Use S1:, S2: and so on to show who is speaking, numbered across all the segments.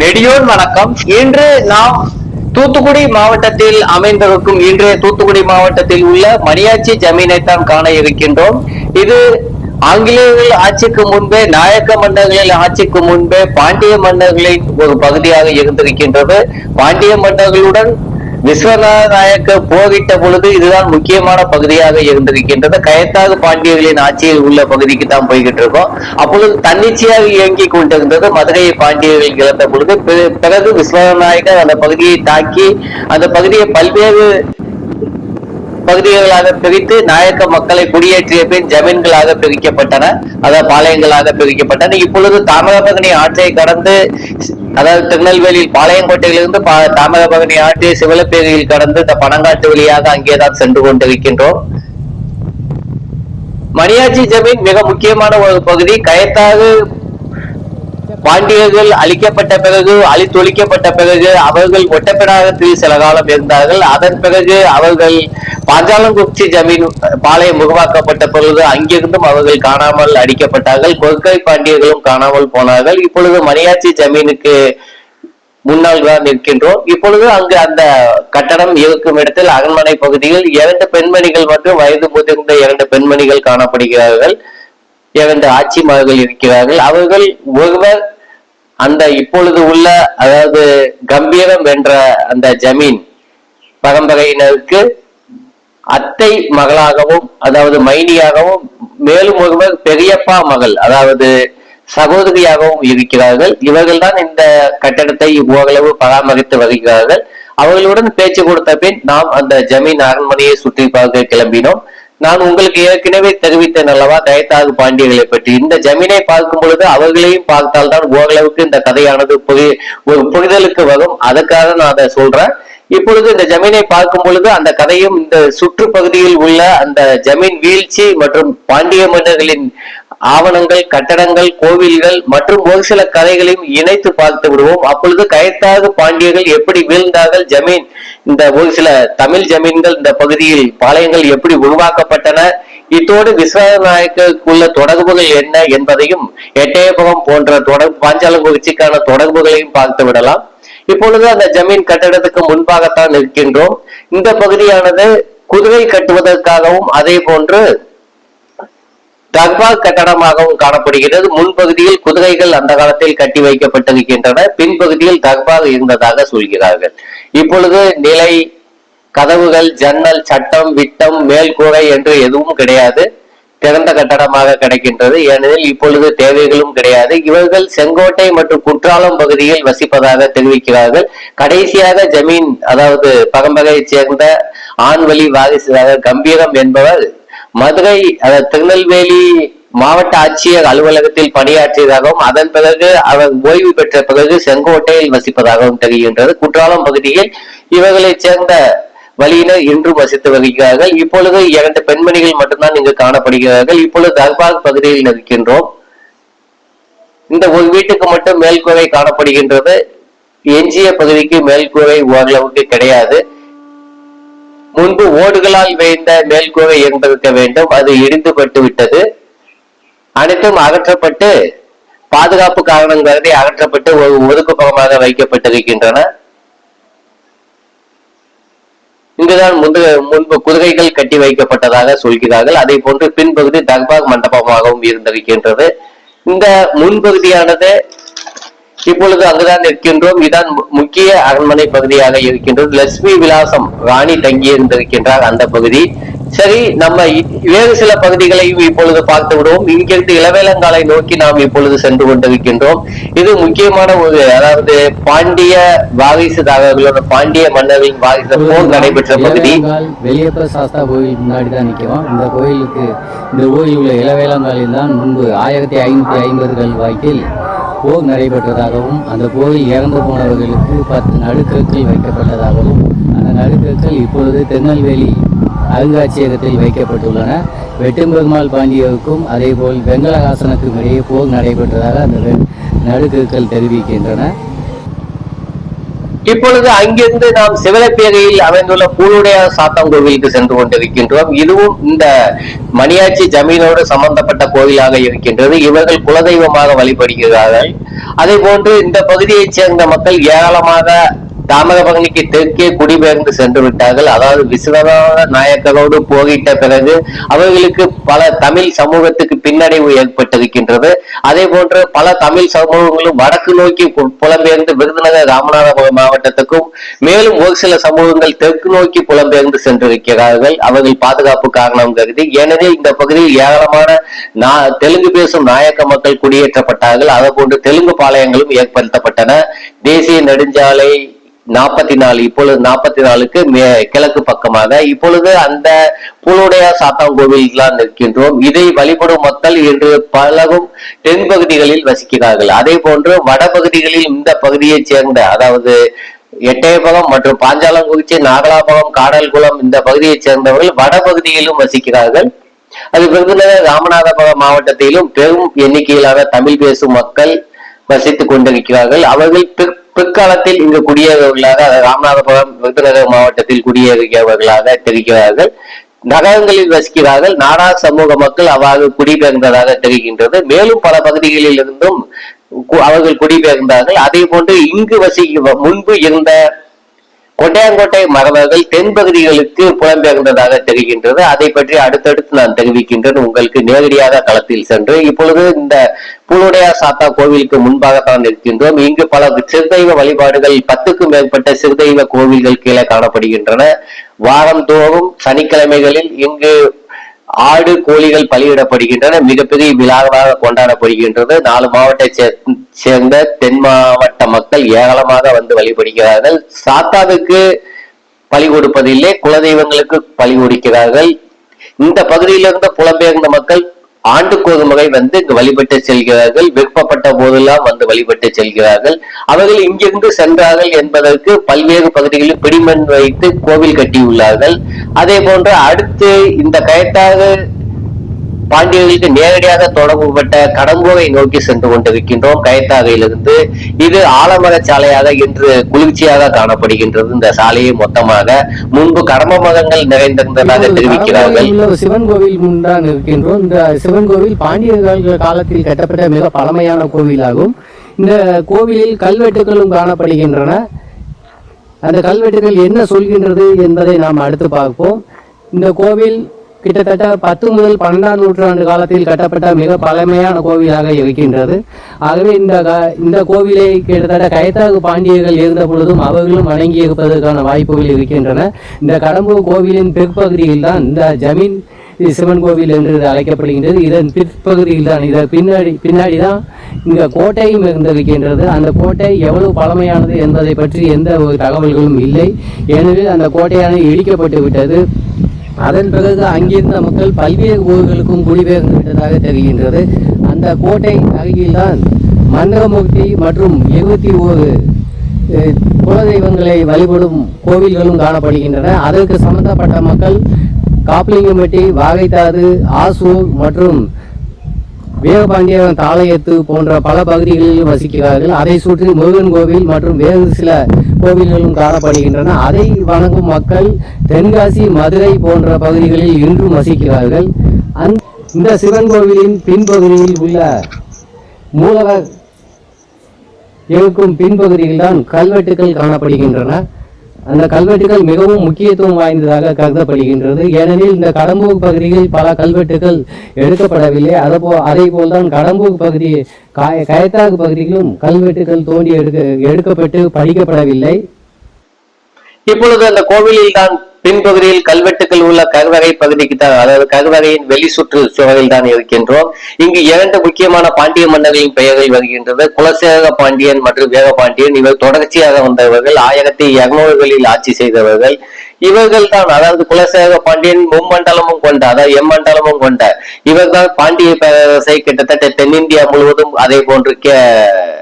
S1: நெடியோர் வணக்கம். இன்று நாம் தூத்துக்குடி மாவட்டத்தில் அமைந்திருக்கும் இன்றைய தூத்துக்குடி மாவட்டத்தில் உள்ள மணியாச்சி ஜமீனை தான் காண இருக்கின்றோம். இது ஆங்கிலேயர்கள் ஆட்சிக்கு முன்பே நாயக்க மன்னர்களின் ஆட்சிக்கு முன்பே பாண்டிய மன்னர்களின் ஒரு பகுதியாக இருந்திருக்கின்றது. பாண்டிய மன்னர்களுடன் விஸ்வநாத நாயக்கர் போரிட்ட பொழுது இதுதான் முக்கியமான பகுதியாக இருந்திருக்கின்றது. கயத்தாக பாண்டியர்களின் ஆட்சியில் உள்ள பகுதிக்கு தான் போய்கிட்டு இருக்கோம். அப்பொழுது தன்னிச்சையாக இயங்கிக் கொண்டிருந்தது மதுரையை பாண்டியர்கள் இழந்த பொழுது. பிறகு விஸ்வநாத நாயக்கர் அந்த பகுதியை தாக்கி அந்த பகுதியை பல்வேறு பகுதிகளாக பிரித்து நாயக்க மக்களை குடியேற்றிய பின் ஜமீன்களாக பிரிக்கப்பட்டன. அதாவது பாளையங்களாக பிரிக்கப்பட்டன. இப்பொழுது தாமிரபரணி ஆற்றை கடந்து அதாவது திருநெல்வேலியில் பாளையங்கோட்டையிலிருந்து பா- தாமிரபரணி ஆற்றை சிவலப்பேரியில் கடந்து இந்த பனங்காட்டு வழியாக அங்கேதான் சென்று கொண்டிருக்கின்றோம். மணியாச்சி ஜமீன் மிக முக்கியமான ஒரு பகுதி. கயத்தாறு பாண்டியர்கள் அழிக்கப்பட்ட பிறகு அழித்தொழிக்கப்பட்ட பிறகு அவர்கள் ஒட்டப்பிடாகத்தில் சில காலம் இருந்தார்கள். அதன் பிறகு அவர்கள் பாஞ்சாலங்குறிச்சி ஜமீன் பாளையம் உருவாக்கப்பட்ட பொழுது அங்கிருந்தும் அவர்கள் காணாமல் அடிக்கப்பட்டார்கள். கொற்கை பாண்டியர்களும் காணாமல் போனார்கள். இப்பொழுது மணியாச்சி ஜமீனுக்கு முன்னால் தான் நிற்கின்றோம். இப்பொழுது அங்கு அந்த கட்டடம் இருக்கும் இடத்தில் அரண்மனை பகுதியில் இரண்டு பெண்மணிகள் மற்றும் வயது முதிர்ந்த இரண்டு பெண்மணிகள் காணப்படுகிறார்கள். இரண்டு ஆட்சிமார்கள் இருக்கிறார்கள். அவர்கள் ஒருவர் அந்த இப்பொழுது உள்ள அதாவது கம்பீரம் என்ற அந்த ஜமீன் பரம்பரையினருக்கு அத்தை மகளாகவும் அதாவது மைனியாகவும் மேலும் ஒருவர் பெரியப்பா மகள் அதாவது சகோதரியாகவும் இருக்கிறார்கள். இவர்கள் தான் இந்த கட்டடத்தை ஓரளவு பராமரித்து வருகிறார்கள். அவர்களுடன் பேச்சு கொடுத்த பின் நாம் அந்த ஜமீன் அரண்மனையை சுற்றி பார்க்க கிளம்பினோம். நான் உங்களுக்கு ஏற்கனவே தெரிவித்தேன் அல்லவா தயத்தாகு பாண்டியர்களை பற்றி. இந்த ஜமீனை பார்க்கும் பொழுது அவர்களையும் பார்த்தால் தான் ஓரளவுக்கு இந்த கதையானது புரி ஒரு புரிதலுக்கு வரும். அதுக்காக நான் அதை சொல்றேன். இப்பொழுது இந்த ஜமீனை பார்க்கும் பொழுது அந்த கதையும் இந்த சுற்றுப்பகுதியில் உள்ள அந்த ஜமீன் வீழ்ச்சி மற்றும் பாண்டிய மன்னர்களின் ஆவணங்கள் கட்டடங்கள் கோவில்கள் மற்றும் ஒரு சில கதைகளையும் இணைத்து பார்த்து விடுவோம். அப்பொழுது கயத்தாக பாண்டியர்கள் எப்படி வீழ்ந்தார்கள் ஜமீன்? இந்த ஒரு சில தமிழ் ஜமீன்கள் இந்த பகுதியில் பாளையங்கள் எப்படி உருவாக்கப்பட்டன? இத்தோடு விஸ்வநாயக்கருக்குள்ள தொடர்புகள் என்ன என்பதையும் எட்டயபுரம் போன்ற தொடர்பு பாஞ்சாலங்குறிச்சிக்கான தொடர்புகளையும் பார்த்து விடலாம். இப்பொழுது அந்த ஜமீன் கட்டடத்துக்கு முன்பாகத்தான் இருக்கின்றோம் இந்த பகுதியானது குதிரை கட்டுவதற்காகவும் அதே போன்று தர்பார் கட்டடமாகவும் காணப்படுகிறது. முன்பகுதியில் குதிரைகள் அந்த காலத்தில் கட்டி வைக்கப்பட்டிருக்கின்றன. பின்பகுதியில் தர்பா இருந்ததாக சொல்கிறார்கள். இப்பொழுது நிலை கதவுகள் ஜன்னல் சட்டம் விட்டம் மேல்கூரை என்று எதுவும் கிடையாது. திறந்த கட்டடமாக கிடைக்கின்றது. ஏனெனில் இப்பொழுது தேவைகளும் கிடையாது. இவர்கள் செங்கோட்டை மற்றும் குற்றாலம் பகுதியில் வசிப்பதாக தெரிவிக்கிறார்கள். கடைசியாக ஜமீன் அதாவது பரம்பரையைச் சேர்ந்த ஆண்வழி வாரிசுதாக கம்பீரம் என்பவர் மதுரை திருநெல்வேலி மாவட்ட ஆட்சியர் அலுவலகத்தில் பணியாற்றியதாகவும் அதன் பிறகு அவர் ஓய்வு பெற்ற பிறகு செங்கோட்டையில் வசிப்பதாகவும் தெரிகின்றது. குற்றாலம் பகுதியில் இவர்களைச் சேர்ந்த வழியினர் இன்றும் வசித்து வருகிறார்கள். இப்பொழுது இரண்டு பெண்மணிகள் மட்டும்தான் இங்கு காணப்படுகிறார்கள். இப்பொழுது தர்பார் பகுதியில் இருக்கின்றோம். இந்த ஒரு வீட்டுக்கு மட்டும் மேல்கூரை காணப்படுகின்றது. எஞ்சிய பகுதிக்கு மேல்கூரை ஓரளவுக்கு கிடையாது. முன்பு ஓடுகளால் வேய்ந்த மேல்கூரை இருந்திருக்க வேண்டும். அது இடிந்துபட்டு விட்டது. அனைத்தும் அகற்றப்பட்டு பாதுகாப்பு காரணம் கருதி அகற்றப்பட்டு ஒரு ஒதுக்குப்புறமாக வைக்கப்பட்டிருக்கின்றன. இங்குதான் முன்பு முன்பு குதிரைகள் கட்டி வைக்கப்பட்டதாக சொல்கிறார்கள். அதை போன்று பின்பகுதி தர்பார் மண்டபமாகவும் இருந்திருக்கின்றது. இந்த முன்பகுதியானது இப்பொழுது அங்குதான் நிற்கின்றோம். இதான் முக்கிய அரண்மனை பகுதியாக இருக்கின்றது. லட்சுமி விலாசம் ராணி தங்கி இருந்திருக்கின்றார் அந்த பகுதி. சரி நம்ம வேறு சில பகுதிகளையும் இப்பொழுது பார்த்து விடுவோம். இங்கிருந்து இளவேலங்காலை நோக்கி நாம் இப்பொழுது சென்று கொண்டிருக்கின்றோம். இது முக்கியமான ஒரு அதாவது பாண்டிய வாரிசுதாரர்களோட பாண்டிய மன்னர்களின் வாரிசு போர் நடைபெற்ற பகுதி.
S2: வெளியப்ப சாஸ்தா கோயில் முன்னாடி தான் நிற்கும் இந்த கோயிலுக்கு இந்த கோயில் உள்ள இளவேலங்காலில் தான் முன்பு ஆயிரத்தி ஐநூற்றி ஐம்பதுகள் வாக்கில் போர் நடைபெற்றதாகவும் அந்த போரில் இறந்து போனவர்களுக்கு பத்து நடுக்கற்கள் வைக்கப்பட்டதாகவும் அந்த நடுக்கற்கள் இப்பொழுது திருநெல்வேலி அருங்காட்சியகத்தில் வைக்கப்பட்டுள்ளன. வெட்டும்பெருமாள் பாண்டியருக்கும் அதேபோல் வெங்கலஹாசனுக்கும் இடையே போர் நடைபெற்றதாக அந்த வெ- நடுக்கற்கள் தெரிவிக்கின்றன.
S1: இப்பொழுது அங்கிருந்து நாம் சிவலப்பேரையில் அமைந்துள்ள பூலுடைய சாத்தம் கோவிலுக்கு சென்று கொண்டிருக்கின்றோம். இதுவும் இந்த மணியாச்சி ஜமீனோடு சம்பந்தப்பட்ட கோவிலாக இருக்கின்றது. இவர்கள் குலதெய்வமாக வழிபடுகிறார்கள். அதே போன்று இந்த பகுதியைச் சேர்ந்த மக்கள் ஏராளமாக தாமிரபரணிக்கு தெற்கே குடிபெயர்ந்து சென்று விட்டார்கள். அதாவது விஸ்வநாத நாயக்கரோடு போகிட்ட பிறகு அவர்களுக்கு பல தமிழ் சமூகத்துக்கு பின்னடைவு ஏற்பட்டிருக்கின்றது. அதே போன்று பல தமிழ் சமூகங்களும் வடக்கு நோக்கி புலம்பெயர்ந்து விருதுநகர் ராமநாதபுரம் மாவட்டத்துக்கும் மேலும் ஒரு சில சமூகங்கள் தெற்கு நோக்கி புலம்பெயர்ந்து சென்றிருக்கிறார்கள். அவர்கள் பாதுகாப்பு காரணம் கருதி ஏனெனில் இந்த பகுதியில் ஏராளமான நா- தெலுங்கு பேசும் நாயக்க மக்கள் குடியேற்றப்பட்டார்கள். அதை போன்று தெலுங்கு பாளையங்களும் ஏற்படுத்தப்பட்டன. தேசிய நெடுஞ்சாலை நாற்பத்தி நாலு இப்பொழுது நாற்பத்தி நாலுக்கு மே- கிழக்கு பக்கமாக. இப்பொழுது அந்த புலுடைய சாத்தாங்கோவில் தான் நிற்கின்றோம். இதை வழிபடும் மக்கள் இன்று தென் பகுதிகளில் வசிக்கிறார்கள். அதே போன்று வடபகுதிகளில் இந்த பகுதியைச் சேர்ந்த அதாவது எட்டயபகம் மற்றும் பாஞ்சாலங்குறிச்சி நாகலாபகம் காடல்குளம் இந்த பகுதியைச் சேர்ந்தவர்கள் வடபகுதியிலும் வசிக்கிறார்கள். அது விருதுநகர் ராமநாதபுரம் மாவட்டத்திலும் பெரும் எண்ணிக்கையிலான தமிழ் பேசும் மக்கள் வசித்துக் கொண்டிருக்கிறார்கள். அவர்கள் பிற்- பிற்காலத்தில் இங்கு குடியேறியவர்களாக ராமநாதபுரம் விருதுநகர் மாவட்டத்தில் குடியேறியவர்களாக தெரிகிறார்கள். நகரங்களில் வசிக்கிறார்கள். நாடா சமூக மக்கள் அவ்வாறு குடிபெயர்ந்ததாக தெரிகின்றது. மேலும் பல பகுதிகளில் இருந்தும் கு- அவர்கள் குடிபெயர்ந்தார்கள். அதே போன்று இங்கு வசிக்க முன்பு இருந்த கொண்டையாங்கோட்டை மரபர்கள் தென்பகுதிகளுக்கு புலம்பெயர்ந்ததாக தெரிகின்றது. அதை பற்றி அடுத்தடுத்து நான் தெரிவிக்கின்றேன். உங்களுக்கு நேரடியாக களத்தில் சென்று இப்பொழுது இந்த பூலுடையா சாத்தா கோவிலுக்கு முன்பாகத்தான் இருக்கின்றோம் இங்கு பல சிறுதெய்வ வழிபாடுகள் பத்துக்கும் மேற்பட்ட சிறுதெய்வ கோவில்கள் கீழே காணப்படுகின்றன. வாரந்தோறும் சனிக்கிழமைகளில் இங்கு ஆடு கோழிகள் பலியிடப்படுகின்றன. மிகப்பெரிய விழாவாக கொண்டாடப்படுகின்றது. நாலு மாவட்டத்தை சே- சேர்ந்த தென் மாவட்ட மக்கள் ஏராளமாக வந்து வழிபடுகிறார்கள். சாத்தாவுக்கு பலி கொடுப்பதில்லை. குலதெய்வங்களுக்கு பலி கொடுக்கிறார்கள். இந்த பகுதியிலிருந்து புலம்பெயர்ந்த மக்கள் ஆண்டுக்கு ஒரு முறை வந்து இங்கு வழிபட்டு செல்கிறார்கள். விருப்பப்பட்ட போதெல்லாம் வந்து வழிபட்டு செல்கிறார்கள். அவர்கள் இங்கிருந்து சென்றார்கள் என்பதற்கு பல்வேறு பகுதிகளில் பிடிமண் வைத்து கோவில் கட்டியுள்ளார்கள். அதே போன்று அடுத்து இந்த கயத்தாக பாண்டியர்களுக்கு நேரடியாக தொடர்புபட்ட கடம்பூரை நோக்கி சென்று கொண்டிருக்கின்றோம். கயத்தாகையிலிருந்து இது ஆலமர சாலையாக இன்று குளிர்ச்சியாக காணப்படுகின்றது. இந்த சாலையை மொத்தமாக முன்பு கடம்ப மதங்கள் நிறைந்திருந்ததாக தெரிவிக்கிறார்கள்.
S2: சிவன் கோவில் முன்தான் இருக்கின்றோம் இந்த சிவன் கோவில் பாண்டியர்கள் காலத்தில் கட்டப்பட்ட மிக பழமையான கோவிலாகும். இந்த கோவிலில் கல்வெட்டுகளும் காணப்படுகின்றன. அந்த கல்வெட்டுகள் என்ன சொல்கின்றது என்பதை நாம் அடுத்து பார்ப்போம். இந்த கோவில் கிட்டத்தட்ட பத்து முதல் பன்னெண்டாம் நூற்றாண்டு காலத்தில் கட்டப்பட்ட மிக பழமையான கோவிலாக இருக்கின்றது. ஆகவே இந்த இந்த கோவிலை கிட்டத்தட்ட கைத்தாகு பாண்டியர்கள் இருந்த பொழுதும் அவர்களும் வணங்கி இருப்பதற்கான வாய்ப்புகள் இருக்கின்றன. இந்த கடம்பூர் கோவிலின் பிற்பகுதியில் தான் இந்த ஜமீன் சிவன் கோவில் என்று அழைக்கப்படுகின்றது. இதன் பிற்பகுதியில் தான் இதன் பின்னாடி பின்னாடி தான் இங்க கோட்டையும் இருந்திருக்கின்றது. அந்த கோட்டை எவ்வளவு பழமையானது என்பதை பற்றி எந்த ஒரு தகவல்களும் இல்லை. ஏனெனில் அந்த கோட்டையானது இடிக்கப்பட்டு விட்டது. அதன் பிறகு அங்கிருந்த மக்கள் பல்வேறு ஊர்களுக்கும் குடிபெயர்ந்து விட்டதாக தெரிகின்றது. அந்த கோட்டை அருகில்தான் மந்திரமூர்த்தி மற்றும் இருபத்தி ஓரு குலதெய்வங்களை வழிபடும் கோவில்களும் காணப்படுகின்றன. அதற்கு சம்பந்தப்பட்ட மக்கள் காப்பிலிங்கம்பட்டி வாகைத்தாறு ஆசூர் மற்றும் வேகபாண்டியவன் தாளையத்து போன்ற பல பகுதிகளில் வசிக்கிறார்கள். அதை சுற்றி முருகன் கோவில் மற்றும் வேறு சில கோவில்களும் காணப்படுகின்றன. அதை வணங்கும் மக்கள் தென்காசி மதுரை போன்ற பகுதிகளில் இன்றும் வசிக்கிறார்கள். அந் இந்த சிவன் கோவிலின் பின்பகுதியில் உள்ள மூலவர் இருக்கும் பின்பகுதியில்தான் கல்வெட்டுகள் காணப்படுகின்றன. அந்த கல்வெட்டுகள் மிகவும் முக்கியத்துவம் வாய்ந்ததாக கருதப்படுகின்றது. ஏனெனில் இந்த கடம்பூர் பகுதியில் பல கல்வெட்டுகள் எடுக்கப்படவில்லை. அதப்போ அதே போல்தான் கடம்பூர் பகுதி காய கயத்தாகு பகுதியிலும் கல்வெட்டுகள் தோண்டி எடுக்க எடுக்கப்பட்டு படிக்கப்படவில்லை.
S1: இப்பொழுது அந்த கோவிலில் தான் பின்பகுதியில் கல்வெட்டுகள் உள்ள கருவறை பகுதிக்கு தான் அதாவது கருவறையின் வெளி சுற்று சுவரில் தான் இருக்கின்றோம். இங்கு இரண்டு முக்கியமான பாண்டிய மன்னர்களின் பெயர்கள் வருகின்றது. குலசேகர பாண்டியன் மற்றும் வேகபாண்டியன் இவர் தொடர்ச்சியாக வந்தவர்கள். ஆயிரத்தி இருநூறுகளில் ஆட்சி செய்தவர்கள். இவர்கள் தான் அதாவது குலசேகர பாண்டியன் மும்மண்டலமும் கொண்ட அதாவது எம்மண்டலமும் கொண்ட இவர்கள் பாண்டிய பேரரசை கிட்டத்தட்ட தென்னிந்தியா முழுவதும் அதே போன்று கே-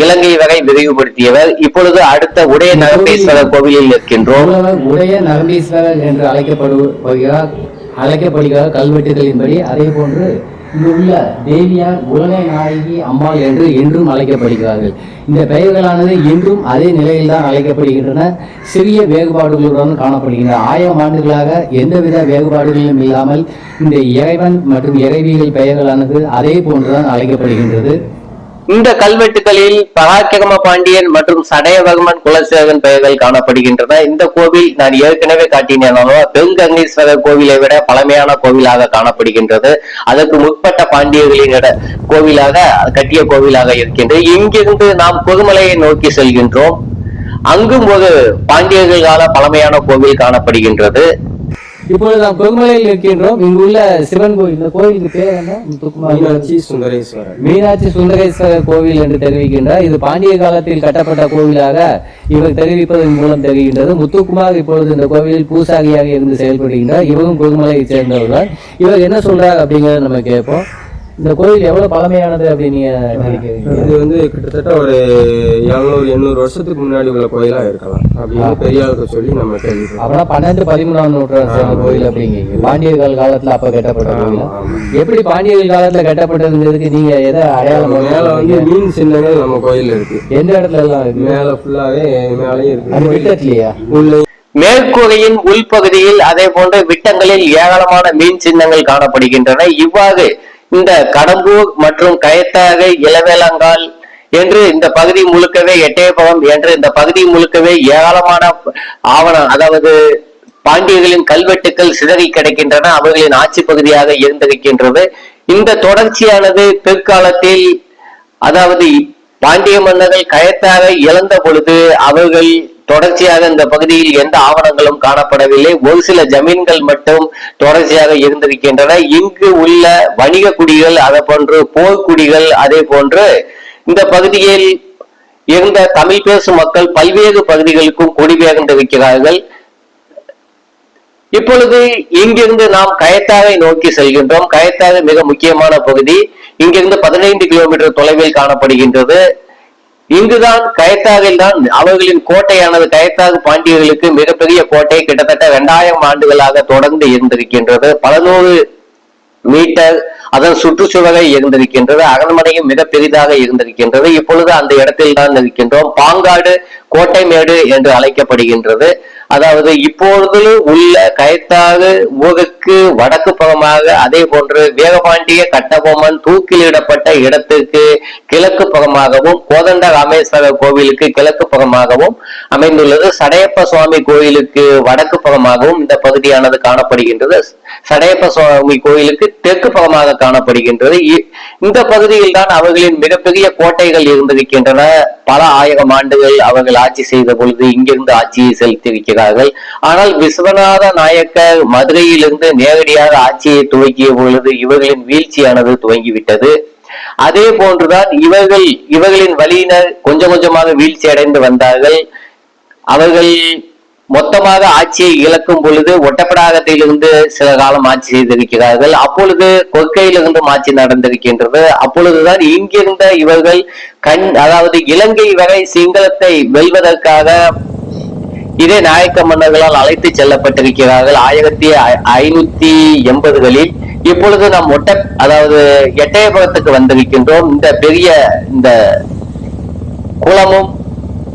S1: இலங்கை வரை விரிவுபடுத்தியவர். இப்பொழுது அடுத்த உடைய நரம்பேஸ்வரர் கோவிலில் இருக்கின்றோம்
S2: உடைய நரம்பீஸ்வரர் என்று அழைக்கப்படுகிறார் அழைக்கப்படுகிறார் கல்வெட்டுகளின்படி. அதே போன்று இங்கு உள்ள தேவியார் உலக நாயகி அம்மாள் என்று இன்றும் அழைக்கப்படுகிறார்கள். இந்த பெயர்களானது இன்றும் அதே நிலையில்தான் அழைக்கப்படுகின்றன. சிறிய வேறுபாடுகளுடன் காணப்படுகின்றன ஆயிரம் ஆண்டுகளாக எந்தவித வேறுபாடுகளும் இல்லாமல் இந்த இறைவன் மற்றும் இறைவிகள் பெயர்களானது அதே போன்றுதான் அழைக்கப்படுகின்றது.
S1: இந்த கல்வெட்டுகளில் பராக்கிரம பாண்டியன் மற்றும் சடையவர்மன் குலசேகன் பெயர்கள் காணப்படுகின்றன. இந்த கோவில் நான் ஏற்கனவே காட்டினேனாலும் பெருங்கங்கீஸ்வரர் கோவிலை விட பழமையான கோவிலாக காணப்படுகின்றது. அதற்கு முற்பட்ட பாண்டியர்களின் கோவிலாக கட்டிய கோவிலாக இருக்கின்றது. இங்கிருந்து நாம் பொதுமலையை நோக்கி செல்கின்றோம். அங்கும் ஒரு பாண்டியர்கள் கால பழமையான கோவில் காணப்படுகின்றது.
S2: இப்பொழுது நாம் கொகுமலையில் இருக்கின்றோம் இங்குள்ள சிவன் கோயில் இந்த கோயிலுக்கு பேர் என்ன?
S3: மீனாட்சி சுந்தரேஸ்வரர்.
S2: மீனாட்சி சுந்தரேஸ்வரர் கோவில் என்று தெரிவிக்கின்றார். இது பாண்டிய காலத்தில் கட்டப்பட்ட கோவிலாக இவர் தெரிவிப்பதன் மூலம் தெரிகின்றது. முத்துக்குமார் இப்பொழுது இந்த கோவிலில் பூசாரியாக இருந்து செயல்படுகின்றார். இவரும் கொகுமலையை சேர்ந்தவர் தான் இவர் என்ன சொல்றார் அப்படிங்கறத நம்ம கேட்போம். இந்த கோயில் எவ்வளவு பழமையானது அப்படின்னு நீங்க நினைக்கிறீங்க?
S3: இது வந்து கிட்டத்தட்ட ஒரு எழுநூறு எண்ணூறு வருஷத்துக்கு முன்னாடி உள்ள கோயிலா இருக்கலாம். அப்படின்னு பெரிய ஆளுக்கு சொல்லி நம்ம கேள்விப்பட்டோம்.
S2: பன்னெண்டு பதிமூணாம் நூற்றாண்டு கோயில் அப்படிங்கிறீங்க. பாண்டியர்கள் காலத்துல அப்ப கட்டப்பட்ட கோயில். எப்படி பாண்டியர்கள் காலத்துல கட்டப்பட்டதுங்கிறதுக்கு நீங்க எதை அடையாளம்
S3: மேல வந்து மீன் சின்னங்கள் நம்ம கோயில் இருக்கு.
S2: எந்த இடத்துல எல்லாம் இருக்கு?
S3: மேல ஃபுல்லாவே மேலயும் இருக்கு.
S2: விட்டத்துலயா?
S3: உள்ள.
S1: மேற்கூரையின் உள்பகுதியில் அதே போன்ற விட்டங்களில் ஏராளமான மீன் சின்னங்கள் காணப்படுகின்றன. இவ்வாறு இந்த கடம்பூர் மற்றும் கயத்தாகை இளவேலங்கால் என்று இந்த பகுதி முழுக்கவே எட்டயபுரம் என்று இந்த பகுதி முழுக்கவே ஏராளமான ஆவணம் அதாவது பாண்டியர்களின் கல்வெட்டுக்கள் சிதறி கிடைக்கின்றன அவர்களின் ஆட்சி பகுதியாக இருந்திருக்கின்றது. இந்த தொடர்ச்சியானது பிற்காலத்தில் அதாவது பாண்டிய மன்னர்கள் கயத்தாக இழந்த பொழுது அவர்கள் தொடர்ச்சியாக இந்த பகுதியில் எந்த ஆவணங்களும் காணப்படவில்லை. ஒரு சில ஜமீன்கள் மட்டும் தொடர்ச்சியாக இருந்திருக்கின்றன. இங்கு உள்ள வணிக குடிகள் அதை போன்று போர்க்குடிகள் அதே போன்று இந்த பகுதியில் இருந்த தமிழ் பேசும் மக்கள் பல்வேறு பகுதிகளுக்கும் குடிபெயர்ந்திருக்கிறார்கள். இப்பொழுது இங்கிருந்து நாம் கயத்தாவை நோக்கி செல்கின்றோம். கயத்தாவை மிக முக்கியமான பகுதி. இங்கிருந்து பதினைந்து கிலோமீட்டர் தொலைவில் காணப்படுகின்றது. இங்குதான் கயத்தாவில் தான் அவர்களின் கோட்டையானது. கயத்தாக பாண்டியர்களுக்கு மிகப்பெரிய கோட்டை கிட்டத்தட்ட இரண்டாயிரம் ஆண்டுகளாக தொடர்ந்து இருந்திருக்கின்றது. பல நூறு மீட்டர் அதன் சுற்றுச்சுவரை இருந்திருக்கின்றது. அரண்மனையும் மிக பெரிதாக இருந்திருக்கின்றது. இப்பொழுது அந்த இடத்தில் தான் இருக்கின்றோம். பாங்காடு கோட்டைமேடு என்று அழைக்கப்படுகின்றது. அதாவது இப்பொழுது உள்ள கயத்தாறு ஊருக்கு வடக்கு புறமாக அதே போன்று வேகபாண்டிய கட்டபொம்மன் தூக்கிலிடப்பட்ட இடத்திற்கு கிழக்கு புறமாகவும் கோதண்ட ராமேஸ்வரர் கோவிலுக்கு கிழக்கு புறமாகவும் அமைந்துள்ளது. சடையப்ப சுவாமி கோயிலுக்கு வடக்கு புறமாகவும் இந்த பகுதியானது காணப்படுகின்றது. சடையப்ப சுவாமி கோயிலுக்கு தெற்கு புறமாக காணப்படுகின்றது. இ- இந்த பகுதியில் தான் அவர்களின் மிகப்பெரிய கோட்டைகள் இருந்திருக்கின்றன. பல ஆயிரம் ஆண்டுகள் அவர்கள் ஆட்சி செய்த பொழுது இங்கிருந்து ஆட்சியை செலுத்தியிருக்கிறார்கள். ஆனால் விஸ்வநாத நாயக்கர் மதுரையிலிருந்து நேரடியாக ஆட்சியை துவக்கிய பொழுது இவர்களின் வீழ்ச்சியானது துவங்கிவிட்டது. அதே போன்றுதான் இவர்கள் இவர்களின் வழியினர் கொஞ்சம் கொஞ்சமாக வீழ்ச்சி அடைந்து வந்தார்கள். அவர்கள் மொத்தமாக ஆட்சியை இழக்கும் பொழுது ஒட்டப்படாகத்திலிருந்து சில காலம் ஆட்சி செய்திருக்கிறார்கள். அப்பொழுது கொற்கையிலிருந்து ஆட்சி நடந்திருக்கின்றது. அப்பொழுதுதான் இங்கிருந்த இவர்கள் கண் அதாவது இலங்கை வரை சிங்களத்தை வெல்வதற்காக இதே நாயக்க மன்னர்களால் அழைத்து செல்லப்பட்டிருக்கிறார்கள். ஆயிரத்தி ஐநூத்தி எண்பதுகளில் இப்பொழுது நாம் ஒட்ட அதாவது எட்டயபுரத்துக்கு வந்திருக்கின்றோம். இந்த பெரிய இந்த குளமும்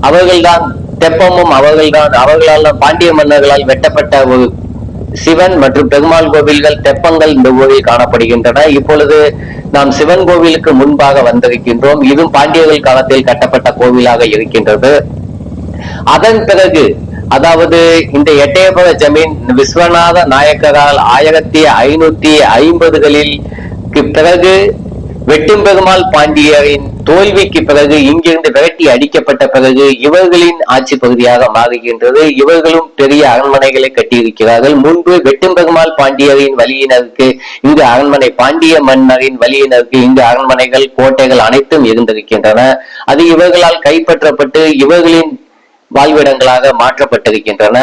S1: அவர்கள்தான் தெப்பமும் அவர்கள்தான் அவர்களால் தான் பாண்டிய மன்னர்களால் வெட்டப்பட்ட ஒரு சிவன் மற்றும் பெருமாள் கோவில்கள் தெப்பங்கள் இந்த ஊரில் காணப்படுகின்றன. இப்பொழுது நாம் சிவன் கோவிலுக்கு முன்பாக வந்திருக்கின்றோம். இதுவும் பாண்டியர்கள் காலத்தில் கட்டப்பட்ட கோவிலாக இருக்கின்றது. அதன் பிறகு அதாவது இந்த எட்டயபுர ஜமீன் விஸ்வநாத நாயக்கரால் ஆயிரத்தி ஐநூத்தி ஐம்பதுகளில் பிறகு வெட்டும்பெருமாள் பாண்டியரின் தோல்விக்கு பிறகு இங்கிருந்து விரட்டி அடிக்கப்பட்ட பிறகு இவர்களின் ஆட்சி பகுதியாக மாறுகின்றது. இவர்களும் பெரிய அரண்மனைகளை கட்டியிருக்கிறார்கள். முன்பு வெட்டும்பெருமாள் பாண்டியரின் வழியினருக்கு இங்கு அரண்மனை பாண்டிய மன்னரின் வழியினருக்கு இங்கு அரண்மனைகள் கோட்டைகள் அனைத்தும் இருந்திருக்கின்றன. அது இவர்களால் கைப்பற்றப்பட்டு இவர்களின் வாழ்விடங்களாக மாற்றப்பட்டிருக்கின்றன.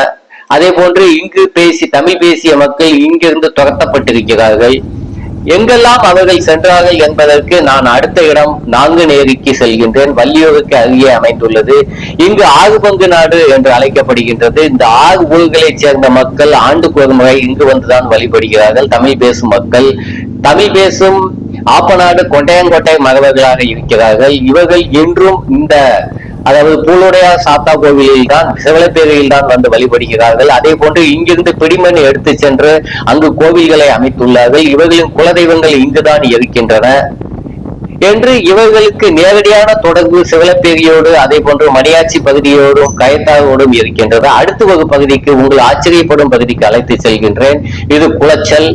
S1: அதே போன்று இங்கு பேசி தமிழ் பேசிய மக்கள் இங்கிருந்து துரத்தப்பட்டிருக்கிறார்கள். எங்கெல்லாம் அவர்கள் சென்றார்கள் என்பதற்கு நான் அடுத்த இடம் நான்கு நேரிக்கு செல்கின்றேன். வள்ளியூருக்கு அருகே அமைந்துள்ளது. இங்கு ஆகுபங்கு நாடு என்று அழைக்கப்படுகின்றது. இந்த ஆறு ஊர்களைச் சேர்ந்த மக்கள் ஆண்டுக்கு ஒரு முறை இங்கு வந்துதான் வழிபடுகிறார்கள். தமிழ் பேசும் மக்கள் தமிழ் பேசும் ஆப்பநாடு கொண்டையங்கோட்டை மகவர்களாக இருக்கிறார்கள். இவர்கள் இன்றும் இந்த அதாவது பூலுடையார் சாத்தா கோவிலில் தான் சிவலப்பேரியில் தான் வந்து வழிபடுகிறார்கள். அதே போன்று இங்கிருந்து பிடிமண் எடுத்து சென்று அங்கு கோவில்களை அமைத்துள்ளார்கள். இவர்களின் குலதெய்வங்கள் இங்குதான் இருக்கின்றன. என்று இவர்களுக்கு நேரடியான தொடர்பு சிவலப்பேரியோடு அதே போன்று மணியாச்சி பகுதியோடும் கயத்தாவோடும் இருக்கின்றது. அடுத்த ஒரு பகுதிக்கு உங்கள் ஆச்சரியப்படும் பகுதிக்கு அழைத்து செல்கின்றேன். இது குளச்சல்.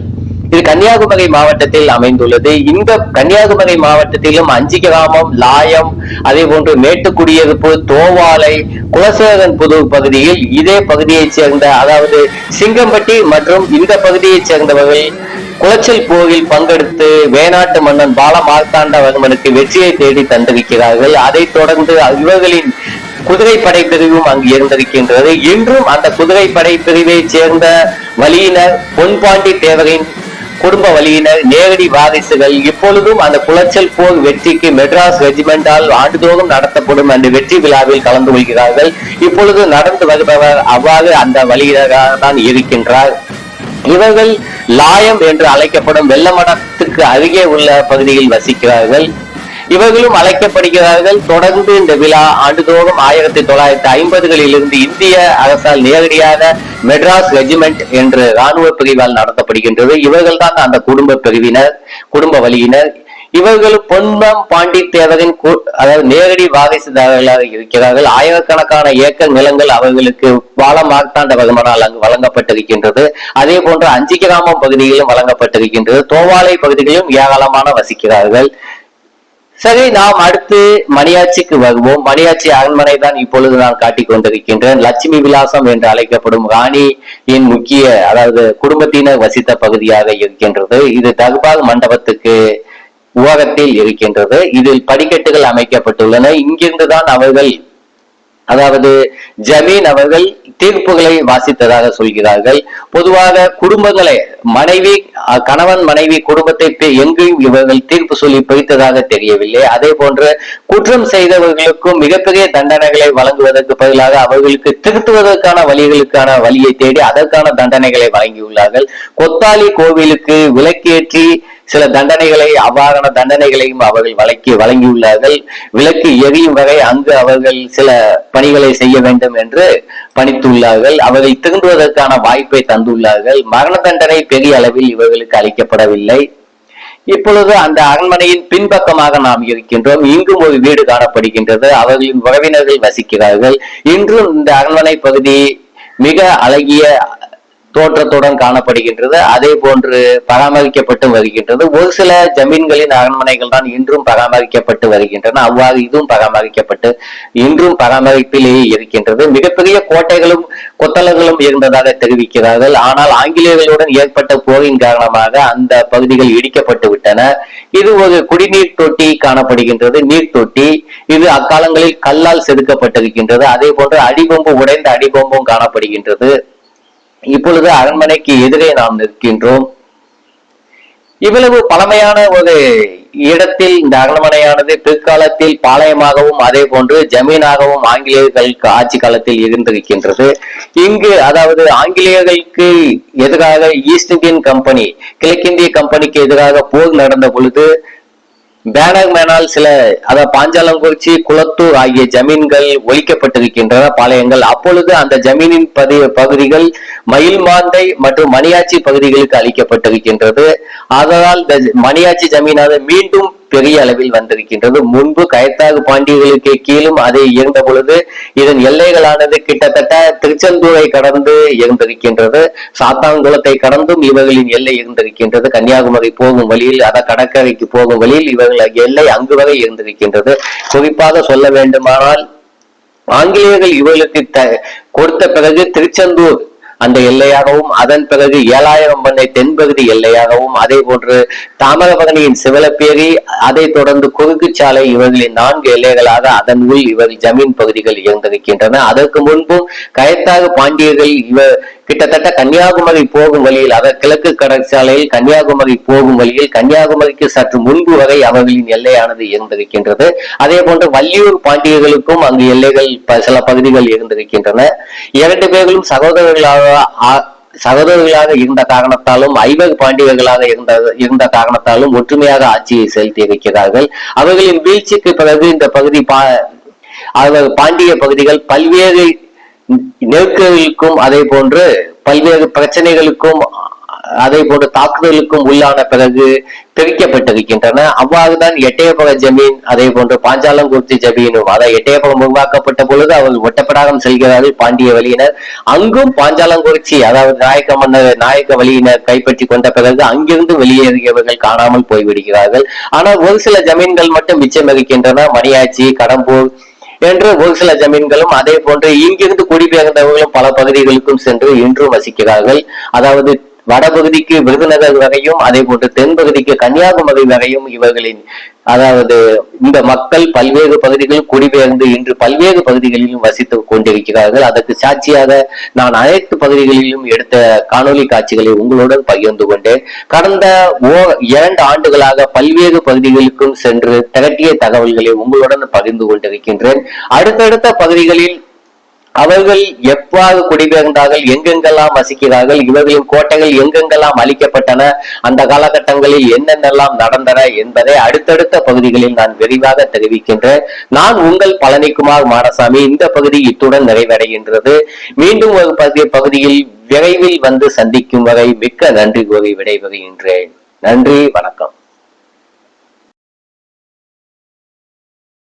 S1: இது கன்னியாகுமரி மாவட்டத்தில் அமைந்துள்ளது. இந்த கன்னியாகுமரி மாவட்டத்திலும் அஞ்சு கிராமம் லாயம் அதே போன்று மேட்டுக்குடியிருப்பு தோவாலை குலசேகன் புது பகுதியில் இதே பகுதியைச் சேர்ந்த அதாவது சிங்கம்பட்டி மற்றும் இந்த பகுதியைச் சேர்ந்தவர்கள் குளச்சல் போரில் பங்கெடுத்து வேணாட்டு மன்னன் பால மார்த்தாண்டவர்மனுக்கு வெற்றியை தேடி தந்திருக்கிறார்கள். அதைத் தொடர்ந்து இவர்களின் குதிரைப்படை பிரிவும் அங்கு இருந்திருக்கின்றது. இன்றும் அந்த குதிரைப்படை பிரிவை சேர்ந்த வழியினர் பொன்பாண்டி தேவரின் குடும்ப வழியினர் நேரடி வாரிசுகள் இப்பொழுதும் அந்த குளச்சல் போர் வெற்றிக்கு மெட்ராஸ் ரெஜிமெண்டால் ஆண்டுதோறும் நடத்தப்படும் அந்த வெற்றி விழாவில் கலந்து கொள்கிறார்கள். இப்பொழுது நடந்து வருபவர் அவ்வாறு அந்த வழியினராக தான் இருக்கின்றார். இவர்கள் லாயம் என்று அழைக்கப்படும் வெள்ளமடத்துக்கு அருகே உள்ள பகுதியில் வசிக்கிறார்கள். இவர்களும் அழைக்கப்படுகிறார்கள். தொடர்ந்து இந்த விழா ஆண்டுதோறும் ஆயிரத்தி தொள்ளாயிரத்தி ஐம்பதுகளில் இருந்து இந்திய அரசால் நேரடியான மெட்ராஸ் ரெஜிமெண்ட் என்ற ராணுவ பிரிவால் நடத்தப்படுகின்றது. இவர்கள் தான் அந்த குடும்ப பிரிவினர் குடும்ப வழியினர். இவர்கள் பொன்னம் பாண்டி தேவரின் கு- அதாவது நேரடி வாரிசுதாரர்களாக இருக்கிறார்கள். ஆயிரக்கணக்கான ஏக்கர் நிலங்கள் அவர்களுக்கு பால மார்த்தாண்ட அங்கு வழங்கப்பட்டிருக்கின்றது. அதே போன்று அஞ்சு கிராமம் பகுதிகளிலும் வழங்கப்பட்டிருக்கின்றது. தோவாலை பகுதிகளிலும் ஏராளமான வசிக்கிறார்கள். சரி நாம் அடுத்து மணியாச்சிக்கு வருவோம். மணியாச்சி அரண்மனை தான் இப்பொழுது நான் காட்டிக் கொண்டிருக்கின்றேன். லட்சுமி விலாசம் என்று அழைக்கப்படும் ராணியின் முக்கிய அதாவது குடும்பத்தினர் வசித்த பகுதியாக இருக்கின்றது. இது தர்பார் மண்டபத்துக்கு உவகத்தில் இருக்கின்றது. இதில் படிக்கட்டுகள் அமைக்கப்பட்டுள்ளன. இங்கிருந்து தான் அவர்கள் அதாவது ஜமீன் அவர்கள் தீர்ப்புகளை வாசித்ததாக சொல்கிறார்கள். பொதுவாக குடும்பங்களை மனைவி கணவன் மனைவி குடும்பத்தை பே- எங்கேயும் இவர்கள் தீர்ப்பு சொல்லி பிரித்ததாக தெரியவில்லை. அதே போன்று குற்றம் செய்தவர்களுக்கும் மிகப்பெரிய தண்டனைகளை வழங்குவதற்கு பதிலாக அவர்களுக்கு திருத்துவதற்கான வழிகளுக்கான வழியை தேடி அதற்கான தண்டனைகளை வழங்கியுள்ளார்கள். கொத்தாலி கோவிலுக்கு விளக்கேற்றி சில தண்டனைகளை அபாரண தண்டனைகளையும் அவர்கள் வழங்கி வழங்கியுள்ளார்கள். விளக்கு எரியும் வரை அங்கு அவர்கள் சில பணிகளை செய்ய வேண்டும் என்று பணித்துள்ளார்கள். அவர்கள் திருந்துவதற்கான வாய்ப்பை தந்துள்ளார்கள். மரண தண்டனை பெரிய அளவில் இவர்களுக்கு அளிக்கப்படவில்லை. இப்பொழுது அந்த அரண்மனையின் பின்பக்கமாக நாம் இருக்கின்றோம். இங்கும் ஒரு வீடு காணப்படுகின்றது. அவர்களின் உறவினர்கள் வசிக்கிறார்கள். இன்றும் இந்த அரண்மனை பகுதி மிக அழகிய தோற்றத்துடன் காணப்படுகின்றது. அதே போன்று பராமரிக்கப்பட்டு வருகின்றது. ஒரு சில ஜமீன்களின் அரண்மனைகள் தான் இன்றும் பராமரிக்கப்பட்டு வருகின்றன. அவ்வாறு இதுவும் பராமரிக்கப்பட்டு இன்றும் பராமரிப்பிலேயே இருக்கின்றது. மிகப்பெரிய கோட்டைகளும் கொத்தளங்களும் இருந்ததாக தெரிவிக்கிறார்கள். ஆனால் ஆங்கிலேயர்களுடன் ஏற்பட்ட போரின் காரணமாக அந்த பகுதிகள் இடிக்கப்பட்டு விட்டன. இது ஒரு குடிநீர் தொட்டி காணப்படுகின்றது. நீர் தொட்டி. இது அக்காலங்களில் கல்லால் செதுக்கப்பட்டிருக்கின்றது. அதே போன்று அடிபொம்பு உடைந்த அடிபொம்பும் காணப்படுகின்றது. இப்பொழுது அரண்மனைக்கு எதிரே நாம் நிற்கின்றோம். இவ்வளவு பழமையான ஒரு இடத்தில் இந்த அரண்மனையானது பிற்காலத்தில் பாளையமாகவும் அதே போன்று ஜமீனாகவும் ஆங்கிலேயர்களுக்கு ஆட்சி காலத்தில் இருந்திருக்கின்றது. இங்கு அதாவது ஆங்கிலேயர்களுக்கு எதிராக ஈஸ்ட் இந்தியன் கம்பெனி கிழக்கிந்திய கம்பெனிக்கு எதிராக போர் நடந்த பொழுது பேனர் மேனால் சில அத பாஞ்சாலங்குறிச்சி குளத்தூர் ஆகிய ஜமீன்கள் ஒழிக்கப்பட்டிருக்கின்றன பாளையங்கள். அப்பொழுது அந்த ஜமீனின் பதி பகுதிகள் மயில் மாந்தை மற்றும் மணியாச்சி பகுதிகளுக்கு அளிக்கப்பட்டிருக்கின்றது. ஆதலால் இந்த மணியாச்சி ஜமீனானது மீண்டும் பெரிய அளவில் வந்திருக்கின்றது. முன்பு கயத்தாகு பாண்டியர்களுக்கு கீழும் அதை இருந்த பொழுது இதன் எல்லைகளானது கிட்டத்தட்ட திருச்செந்தூரை கடந்து இருந்திருக்கின்றது. சாத்தான்குளத்தை கடந்தும் இவர்களின் எல்லை இருந்திருக்கின்றது. கன்னியாகுமரி போகும் வழியில் அத கடற்கரைக்கு போகும் வழியில் இவர்கள் எல்லை அங்கு வரை இருந்திருக்கின்றது. குறிப்பாக சொல்ல வேண்டுமானால் ஆங்கிலேயர்கள் இவர்களுக்கு த- கொடுத்த பிறகு திருச்செந்தூர் அந்த எல்லையாகவும் அதன் பிறகு ஏழாயிரம் பண்ணை தென்பகுதி எல்லையாகவும் அதே போன்று தாமிரபரணியின் சிவலப்பேரி அதைத் தொடர்ந்து குறுக்குச்சாலை இவர்களின் நான்கு எல்லைகளாக அதன் உள் இவர் ஜமீன் பகுதிகள் இருந்திருக்கின்றன அதற்கு முன்பும் கயத்தாக பாண்டியர்கள் இவர் கிட்டத்தட்ட கன்னியாகுமரி போகும் வழியில் அதாவது கிழக்கு கடற்சாலையில் கன்னியாகுமரி போகும் வழியில் கன்னியாகுமரிக்கு சற்று முன்பு வரை அவர்களின் எல்லையானது இருந்திருக்கின்றது. அதே போன்று வள்ளியூர் பாண்டியர்களுக்கும் அங்கு எல்லைகள் சில பகுதிகள் இருந்திருக்கின்றன. இரண்டு பேர்களும் சகோதரர்களாக சகோதரர்களாக இருந்த காரணத்தாலும் ஐவக பாண்டியர்களாக இருந்த இருந்த காரணத்தாலும் ஒற்றுமையாக ஆட்சியை செலுத்தி இருக்கிறார்கள் அவர்களின் வீழ்ச்சிக்கு பிறகு இந்த பகுதி பா அவர் பாண்டிய பகுதிகள் பல்வேறு நெருக்கடிகளுக்கும் அதே போன்று பல்வேறு பிரச்சனைகளுக்கும் அதே போன்று தாக்குதலுக்கும் உள்ளான பிறகு பிரிக்கப்பட்டிருக்கின்றன. அவ்வாறுதான் எட்டயபுர ஜமீன் அதே போன்று பாஞ்சாலங்குறிச்சி ஜமீனும் அதாவது எட்டயபுரம் உருவாக்கப்பட்ட பொழுது அவர்கள் ஒட்டப்படாகம் செல்கிறார்கள் பாண்டிய வழியினர். அங்கும் பாஞ்சாலங்குறிச்சி அதாவது நாயக்க மன்னர் நாயக்க வழியினர் கைப்பற்றி கொண்ட பிறகு அங்கிருந்து வெளியேறியவர்கள் காணாமல் போய்விடுகிறார்கள். ஆனால் ஒரு சில ஜமீன்கள் மட்டும் மிச்சம் இருக்கின்றன. மணியாச்சி கடம்பூர் என்று ஒரு சில ஜமீன்களும் அதே போன்று இங்கிருந்து குடிபெயர்ந்தவர்களும் பல பகுதிகளுக்கும் சென்று இன்றும் வசிக்கிறார்கள். அதாவது வடபகுதிக்கு விருதுநகர் வரையும் அதே போன்று தென்பகுதிக்கு கன்னியாகுமரி வரையும் இவர்களின் அதாவது இந்த மக்கள் பல்வேறு பகுதிகளில் குடிபெயர்ந்து இன்று பல்வேறு பகுதிகளிலும் வசித்து கொண்டிருக்கிறார்கள். அதற்கு சாட்சியாக நான் அனைத்து பகுதிகளிலும் எடுத்த காணொளி காட்சிகளை உங்களுடன் பகிர்ந்து கொண்டேன். கடந்த ஓ இரண்டு ஆண்டுகளாக பல்வேறு பகுதிகளுக்கும் சென்று திரட்டிய தகவல்களை உங்களுடன் பகிர்ந்து கொண்டிருக்கின்றேன். அடுத்தடுத்த பகுதிகளில் அவர்கள் எவ்வாறு குடிபெயர்ந்தார்கள் எங்கெங்கெல்லாம் வசிக்கிறார்கள் இவர்களின் கோட்டைகள் எங்கெங்கெல்லாம் அழிக்கப்பட்டன அந்த காலகட்டங்களில் என்னென்னலாம் நடந்தன என்பதை அடுத்தடுத்த பகுதிகளில் நான் விரிவாக தெரிவிக்கின்றேன். நான் உங்கள் பழனிக்குமார் மாடசாமி இந்த பகுதி இத்துடன் நிறைவடைகின்றது. மீண்டும் ஒரு பகுதி பகுதியில் விரைவில் வந்து சந்திக்கும் வரை மிக்க நன்றி கூறி விடைபெறுகின்றேன். நன்றி வணக்கம்.